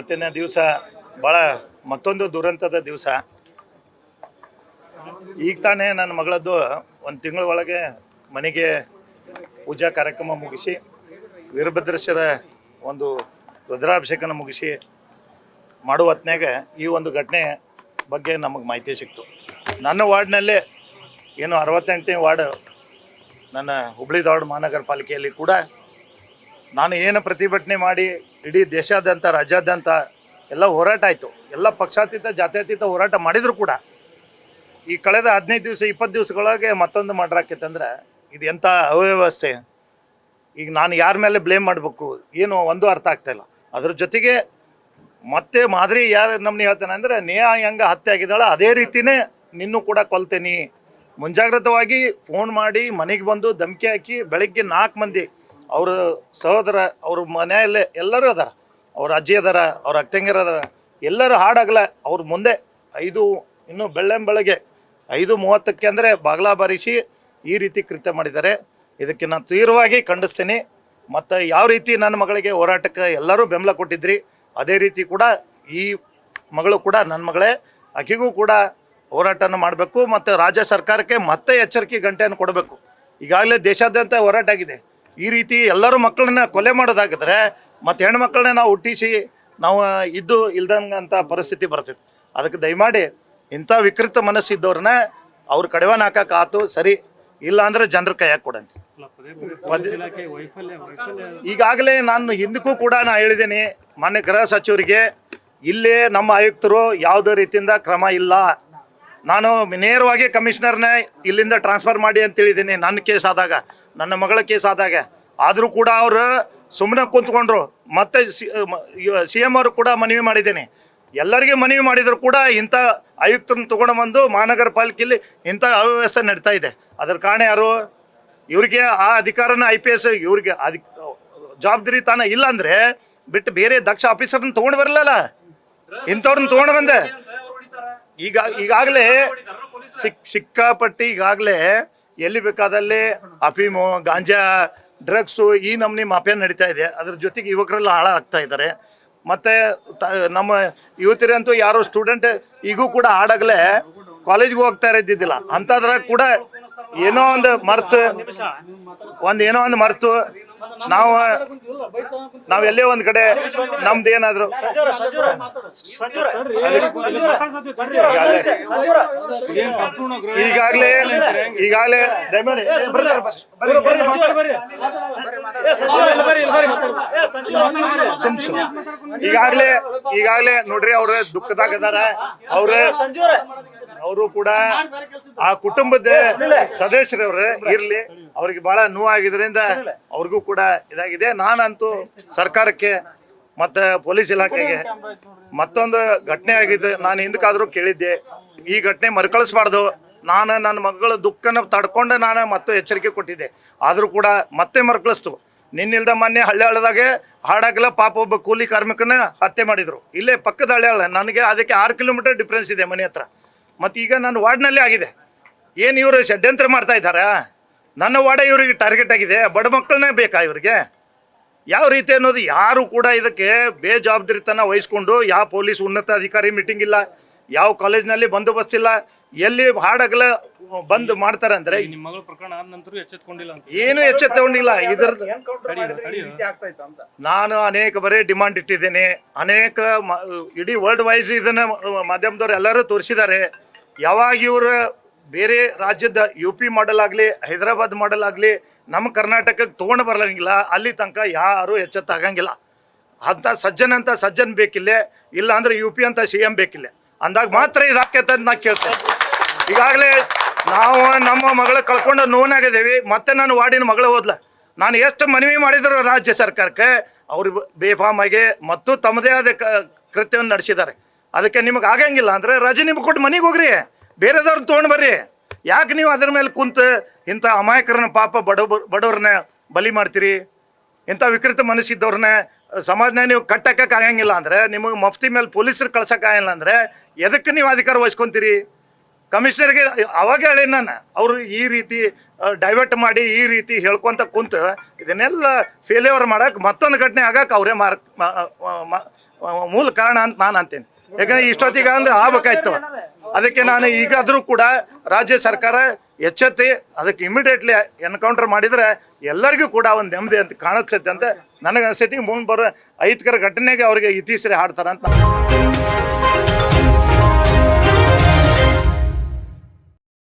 ಇವತ್ತಿನ ದಿವಸ? ಭಾಳ ಮತ್ತೊಂದು ದುರಂತದ ದಿವಸ. ಈಗ ತಾನೇ ನನ್ನ ಮಗಳದ್ದು ಒಂದು ತಿಂಗಳ ಒಳಗೆ ಮನೆಗೆ ಪೂಜಾ ಕಾರ್ಯಕ್ರಮ ಮುಗಿಸಿ, ವೀರಭದ್ರೇಶ್ವರ ಒಂದು ರುದ್ರಾಭಿಷೇಕನ ಮುಗಿಸಿ ಮಾಡುವ ಹೊತ್ನ್ಯಾಗ ಈ ಒಂದು ಘಟನೆ ಬಗ್ಗೆ ನಮಗೆ ಮಾಹಿತಿ ಸಿಕ್ತು. ನನ್ನ ವಾರ್ಡ್ನಲ್ಲೇ ಏನು ಅರವತ್ತೆಂಟನೇ ವಾರ್ಡ್ ನನ್ನ ಹುಬ್ಳಿ ಧಾರವಾಡ ಮಹಾನಗರ ಪಾಲಿಕೆಯಲ್ಲಿ ಕೂಡ ನಾನು ಏನು ಪ್ರತಿಭಟನೆ ಮಾಡಿ ಇಡೀ ದೇಶಾದ್ಯಂತ, ರಾಜ್ಯಾದ್ಯಂತ ಎಲ್ಲ ಹೋರಾಟ ಆಯಿತು. ಎಲ್ಲ ಪಕ್ಷಾತೀತ, ಜಾತ್ಯತೀತ ಹೋರಾಟ ಮಾಡಿದರೂ ಕೂಡ. ಈ ಕಳೆದ ಹದಿನೈದು ದಿವಸ, ಇಪ್ಪತ್ತು ದಿವಸಗಳೊಳಗೆ ಮತ್ತೊಂದು ಮಾಡ್ರಾಕೈತಂದ್ರೆ ಇದು ಎಂಥ ಅವ್ಯವಸ್ಥೆ? ಈಗ ನಾನು ಯಾರ ಮೇಲೆ ಬ್ಲೇಮ್ ಮಾಡಬೇಕು? ಏನು ಒಂದು ಅರ್ಥ ಆಗ್ತಾ ಇಲ್ಲ. ಅದ್ರ ಜೊತೆಗೆ ಮತ್ತೆ ಮಾದರಿ ಯಾರು ನಮ್ಮನ್ನ ಹೇಳ್ತಾನೆ ಅಂದರೆ ನೇಹ ಹೆಂಗೆ ಹತ್ಯೆ ಆಗಿದ್ದಾಳೆ, ಅದೇ ರೀತಿನೇ ನಿನ್ನೂ ಕೂಡ ಕೊಲ್ತೇನೆ. ಮುಂಜಾಗ್ರತವಾಗಿ ಫೋನ್ ಮಾಡಿ ಮನೆಗೆ ಬಂದು ಧಮಕಿ ಹಾಕಿ ಬೆಳಗ್ಗೆ ನಾಲ್ಕು ಮಂದಿ ಅವ್ರ ಸಹೋದರ, ಅವ್ರ ಮನೆಯಲ್ಲೇ ಎಲ್ಲರೂ ಅದಾರ. ಅವ್ರ ಅಜ್ಜಿ ಅದಾರ, ಅವ್ರ ಅಕ್ಕಂಗಿರ ಅದಾರ. ಎಲ್ಲರೂ ಹಾಡಾಗಲ್ಲ ಅವ್ರ ಮುಂದೆ ಐದು, ಇನ್ನು ಬೆಳ್ಳಂಬೆಳಗ್ಗೆ ಐದು ಮೂವತ್ತಕ್ಕೆ ಅಂದರೆ ಬಾಗ್ಲ ಬಾರಿಸಿ ಈ ರೀತಿ ಕೃತ್ಯ ಮಾಡಿದ್ದಾರೆ. ಇದಕ್ಕೆ ನಾನು ತೀವ್ರವಾಗಿ ಖಂಡಿಸ್ತೀನಿ. ಮತ್ತು ಯಾವ ರೀತಿ ನನ್ನ ಮಗಳಿಗೆ ಹೋರಾಟಕ್ಕೆ ಎಲ್ಲರೂ ಬೆಂಬಲ ಕೊಟ್ಟಿದ್ರಿ, ಅದೇ ರೀತಿ ಕೂಡ ಈ ಮಗಳು ಕೂಡ ನನ್ನ ಮಗಳೇ. ಆಕೆಗೂ ಕೂಡ ಹೋರಾಟನ ಮಾಡಬೇಕು, ಮತ್ತು ರಾಜ್ಯ ಸರ್ಕಾರಕ್ಕೆ ಮತ್ತೆ ಎಚ್ಚರಿಕೆ ಗಂಟೆಯನ್ನು ಕೊಡಬೇಕು. ಈಗಾಗಲೇ ದೇಶಾದ್ಯಂತ ಹೋರಾಟ ಆಗಿದೆ. ಈ ರೀತಿ ಎಲ್ಲರೂ ಮಕ್ಕಳನ್ನ ಕೊಲೆ ಮಾಡೋದಾಗಿದ್ರೆ ಮತ್ತು ಹೆಣ್ಮಕ್ಳನ್ನ ನಾವು ಹುಟ್ಟಿಸಿ ನಾವು ಇದ್ದು ಇಲ್ದಂಗಂಥ ಪರಿಸ್ಥಿತಿ ಬರ್ತೈತೆ. ಅದಕ್ಕೆ ದಯಮಾಡಿ ಇಂಥ ವಿಕೃತ ಮನಸ್ಸಿದ್ದವ್ರನ್ನ ಅವ್ರ ಕಡಿವಾಣ ಹಾಕಕ್ಕೆ ಆತು ಸರಿ. ಇಲ್ಲ ಅಂದ್ರೆ ಜನರ ಕೈಯಾಗ ಕೊಡಂತ. ಈಗಾಗಲೇ ನಾನು ಹಿಂದಕ್ಕೂ ಕೂಡ ನಾ ಹೇಳಿದ್ದೀನಿ ಮಾನ್ಯ ಗೃಹ ಸಚಿವರಿಗೆ ಇಲ್ಲೇ ನಮ್ಮ ಆಯುಕ್ತರು ಯಾವುದೇ ರೀತಿಯಿಂದ ಕ್ರಮ ಇಲ್ಲ. ನಾನು ನೇರವಾಗಿ ಕಮಿಷನರ್ನ ಇಲ್ಲಿಂದ ಟ್ರಾನ್ಸ್ಫರ್ ಮಾಡಿ ಅಂತ ಹೇಳಿದ್ದೀನಿ ನನ್ನ ಕೇಸ್ ಆದಾಗ. ನನ್ನ ಮಗಳ ಕೇಸ್ ಆದಾಗ. ಆದರೂ ಕೂಡ ಅವರು ಸುಮ್ಮನೆ ಕುಂತ್ಕೊಂಡ್ರು. ಮತ್ತೆ ಸಿ ಎಂ ಅವರು ಕೂಡ ಮನವಿ ಮಾಡಿದ್ದೀನಿ. ಎಲ್ಲರಿಗೆ ಮನವಿ ಮಾಡಿದರೂ ಕೂಡ ಇಂಥ ಆಯುಕ್ತರನ್ನು ತೊಗೊಂಡು ಬಂದು ಮಹಾನಗರ ಪಾಲಿಕೆಯಲ್ಲಿ ಇಂಥ ಅವ್ಯವಸ್ಥೆ ನಡೀತಾ ಇದೆ. ಅದರ ಕಾರಣ ಯಾರು? ಇವ್ರಿಗೆ ಆ ಅಧಿಕಾರನ ಐ ಪಿ ಎಸ್, ಇವ್ರಿಗೆ ಅಧಿ, ಜವಾಬ್ದಾರಿ ತಾನ ಇಲ್ಲ ಅಂದರೆ ಬಿಟ್ಟು ಬೇರೆ ದಕ್ಷ ಆಫೀಸರ್ನ ತೊಗೊಂಡು ಬರಲಲ್ಲ. ಇಂಥವ್ರನ್ನ ತೊಗೊಂಡು ಬಂದೆ. ಈಗ, ಈಗಾಗಲೇ ಸಿಕ್, ಸಿಕ್ಕಾಪಟ್ಟಿ ಈಗಾಗಲೇ ಎಲ್ಲಿ ಬೇಕಾದಲ್ಲಿ ಅಫೀಮು, ಗಾಂಜಾ, ಡ್ರಗ್ಸು ಈ ನಮ್ನಿ ಮಾಫಿಯಾ ನಡೀತಾ ಇದೆ. ಅದ್ರ ಜೊತೆಗೆ ಯುವಕರೆಲ್ಲ ಹಾಳಾಗ್ತಾ ಇದ್ದಾರೆ. ಮತ್ತು ತ, ನಮ್ಮ ಯುವತಿಯರಂತೂ ಯಾರೋ ಸ್ಟೂಡೆಂಟ್, ಈಗೂ ಕೂಡ ಹಾಡಾಗಲೇ ಕಾಲೇಜ್ಗೆ ಹೋಗ್ತಾ ಇದ್ದಿದ್ದಿಲ್ಲ. ಅಂಥದ್ರಾಗ ಕೂಡ ಏನೋ ಒಂದು ಮರ್ತು, ಒಂದು ಏನೋ ಒಂದು ಮರ್ತು ನಾವು ನಾವ್ ಎಲ್ಲೇ ಒಂದ್ ಕಡೆ ನಮ್ದು ಏನಾದ್ರು ಈಗಾಗ್ಲೇ ಈಗಾಗ್ಲೇ ದಯಮಾಡಿ ಈಗಾಗ್ಲೇ. ಈಗಾಗಲೇ ಈಗಾಗಲೇ ನೋಡ್ರಿ ಅವ್ರ ದುಃಖದಾಗದಾರ ಅವ್ರ ಅವರು ಕೂಡ ಆ ಕುಟುಂಬದ ಸದಸ್ಯರವ್ರ ಇರ್ಲಿ. ಅವ್ರಿಗೆ ಬಹಳ ನೋವಾಗಿದ್ರಿಂದ ಅವ್ರಿಗೂ ಕೂಡ ಇದಾಗಿದೆ. ನಾನಂತೂ ಸರ್ಕಾರಕ್ಕೆ ಮತ್ತೆ ಪೊಲೀಸ್ ಇಲಾಖೆಗೆ ಮತ್ತೊಂದು ಘಟನೆ ಆಗಿದೆ. ನಾನು ಹಿಂದಕ್ಕಾದ್ರೂ ಕೇಳಿದ್ದೆ. ಈ ಘಟನೆ ಮರುಕಳಿಸ್ಬಾರ್ದು. ನಾನು ನನ್ನ ಮಗಳ ದುಃಖನ ತಡ್ಕೊಂಡು ನಾನು ಮತ್ತೆ ಎಚ್ಚರಿಕೆ ಕೊಟ್ಟಿದ್ದೆ. ಆದರೂ ಕೂಡ ಮತ್ತೆ ಮರುಕಳಿಸ್ತು. ನಿನ್ನಿಲ್ದ ಮೊನ್ನೆ ಹಳ್ಳಿ ಹಳ್ಳದಾಗೆ ಹಾಡಾಗಲ ಪಾಪ ಒಬ್ಬ ಕೂಲಿ ಕಾರ್ಮಿಕನ ಹತ್ಯೆ ಮಾಡಿದರು. ಇಲ್ಲೇ ಪಕ್ಕದ ಹಳ್ಳಿ ಹಳ್ಳ ನನಗೆ ಅದಕ್ಕೆ ಆರು ಕಿಲೋಮೀಟರ್ ಡಿಫ್ರೆನ್ಸ್ ಇದೆ ಮನೆ ಹತ್ರ. ಮತ್ತು ಈಗ ನನ್ನ ವಾರ್ಡ್ನಲ್ಲೇ ಆಗಿದೆ. ಏನು ಇವರು ಷಡ್ಯಂತ್ರ ಮಾಡ್ತಾ ಇದ್ದಾರಾ? ನನ್ನ ವಾರ್ಡ ಇವರಿಗೆ ಟಾರ್ಗೆಟ್ ಆಗಿದೆ. ಬಡ ಮಕ್ಕಳನ್ನೇ ಬೇಕಾ ಇವರಿಗೆ? ಯಾವ ರೀತಿ ಅನ್ನೋದು ಯಾರು ಕೂಡ ಇದಕ್ಕೆ ಬೇಜವಾಬ್ದಾರಿತನ ವಹಿಸ್ಕೊಂಡು, ಯಾವ ಪೊಲೀಸ್ ಉನ್ನತ ಅಧಿಕಾರಿ ಮೀಟಿಂಗ್ ಇಲ್ಲ, ಯಾವ ಕಾಲೇಜ್ನಲ್ಲಿ ಬಂದೋಬಸ್ತ್ ಇಲ್ಲ ಎಲ್ಲಿ ಹಾಡಗಲ ಬಂದ್ ಮಾಡ್ತಾರೆ ಅಂದ್ರೆ ನಿಮ್ಮ ಮಗಳ ಪ್ರಕರಣ ಆದ ನಂತರ ಎಚ್ಚೆತ್ಕೊಂಡಿಲ್ಲ ಅಂತ. ಏನು ಎಚ್ಚೆತ್ತಗೊಂಡಿಲ್ಲ. ಇದ್ರ ನಾನು ಅನೇಕ ಬರೀ ಡಿಮಾಂಡ್ ಇಟ್ಟಿದ್ದೇನೆ. ಅನೇಕ ಮ- ಇಡೀ ವರ್ಲ್ಡ್ ವೈಸ್ ಇದನ್ನ ಮಾಧ್ಯಮದವ್ರು ಎಲ್ಲರೂ ತೋರಿಸಿದ್ದಾರೆ. ಯಾವಾಗ ಇವರು ಬೇರೆ ರಾಜ್ಯದ ಯು ಪಿ ಮಾಡೆಲ್ ಆಗಲಿ ಹೈದರಾಬಾದ್ ಮಾಡೆಲ್ ಆಗಲಿ ನಮ್ಮ ಕರ್ನಾಟಕಕ್ಕೆ ತೊಗೊಂಡು ಬರಲಂಗಿಲ್ಲ. ಅಲ್ಲಿ ತನಕ ಯಾರು ಎಚ್ಚೆತ್ತಾಗಂಗಿಲ್ಲ. ಅಂತ ಸಜ್ಜನ್ ಅಂತ ಸಜ್ಜನ್ ಬೇಕಿಲ್ಲ. ಇಲ್ಲ ಅಂದ್ರೆ ಯು ಪಿ ಅಂತ ಸಿ ಎಂ ಬೇಕಿಲ್ಲ. ಅಂದಾಗ ಮಾತ್ರ ಇದಾಕೈತೆ ಅಂತ ನಾ ಕೇಳ್ತೇನೆ. ಈಗಾಗಲೇ ನಾವು ನಮ್ಮ ಮಗಳ ಕಳ್ಕೊಂಡು ನೋನಾಗಿದ್ದೀವಿ ಮತ್ತೆ ನಾನು ವಾರ್ಡಿನ ಮಗಳು ಹೋದ್ಲ. ನಾನು ಎಷ್ಟು ಮನವಿ ಮಾಡಿದ್ರು ರಾಜ್ಯ ಸರ್ಕಾರಕ್ಕೆ, ಅವರು ಆಗಿ ಮತ್ತು ತಮ್ಮದೇ ಆದ ಕೃತ್ಯವನ್ನು ನಡೆಸಿದ್ದಾರೆ. ಅದಕ್ಕೆ ನಿಮಗೆ ಆಗಂಗಿಲ್ಲ ಅಂದರೆ ರಜೆ ನಿಮ್ಗೆ ಕೊಟ್ಟು ಮನೆಗೆ ಹೋಗ್ರಿ. ಬೇರೆದವ್ರನ್ನ ತೊಗೊಂಡು ಬರ್ರಿ. ಯಾಕೆ ನೀವು ಅದ್ರ ಮೇಲೆ ಕುಂತು ಇಂಥ ಅಮಾಯಕರನ್ನ ಪಾಪ ಬಡ ಬಡವ್ರನ್ನ ಬಲಿ ಮಾಡ್ತೀರಿ? ಇಂಥ ವಿಕೃತ ಮನಸ್ಸಿದ್ದವ್ರನ್ನ ಸಮಾಜನ ನೀವು ಕಟ್ಟಕ್ಕೆ ಆಗಂಗಿಲ್ಲ ಅಂದರೆ, ನಿಮಗೆ ಮಫ್ತಿ ಮೇಲೆ ಪೊಲೀಸರು ಕಳ್ಸೋಕ್ಕಾಗಿಲ್ಲ ಅಂದರೆ, ಎದಕ್ಕೆ ನೀವು ಅಧಿಕಾರ ವಹಿಸ್ಕೊಂತೀರಿ? ಕಮಿಷನರ್ಗೆ ಅವಾಗ ಹೇಳಿ ನಾನು, ಅವರು ಈ ರೀತಿ ಡೈವರ್ಟ್ ಮಾಡಿ ಈ ರೀತಿ ಹೇಳ್ಕೊತ ಕುಂತು ಇದನ್ನೆಲ್ಲ ಫೇಲ್ಯೂರ್ ಮಾಡಕ್ಕೆ ಮತ್ತೊಂದು ಘಟನೆ ಆಗಕ್ಕೆ ಅವರೇ ಮಾರ್ಕ್ ಮೂಲ ಕಾರಣ ಅಂತ ನಾನು ಅಂತೀನಿ. ಯಾಕಂದ್ರೆ ಇಷ್ಟೊತ್ತಿಗೆ ಅಂದ್ರೆ ಆಗ್ಬೇಕಾಯ್ತು. ಅದಕ್ಕೆ ನಾನು ಈಗಾದರೂ ಕೂಡ ರಾಜ್ಯ ಸರ್ಕಾರ ಎಚ್ಚೆತ್ತಿ ಅದಕ್ಕೆ ಇಮಿಡಿಯೇಟ್ಲಿ ಎನ್ಕೌಂಟರ್ ಮಾಡಿದರೆ ಎಲ್ಲರಿಗೂ ಕೂಡ ಒಂದು ನೆಮ್ಮದಿ ಅಂತ ಕಾಣಿಸ್ತೈತೆ ಅಂತ ನನಗೆ ಅನಿಸ್ತೈತಿ ಮುಂದೆ ಬರೋ ಐತ್ಕರ ಘಟನೆಗೆ ಅವರಿಗೆ ಇತ್ತೀಸರಿ ಹಾಡ್ತಾರಂತ.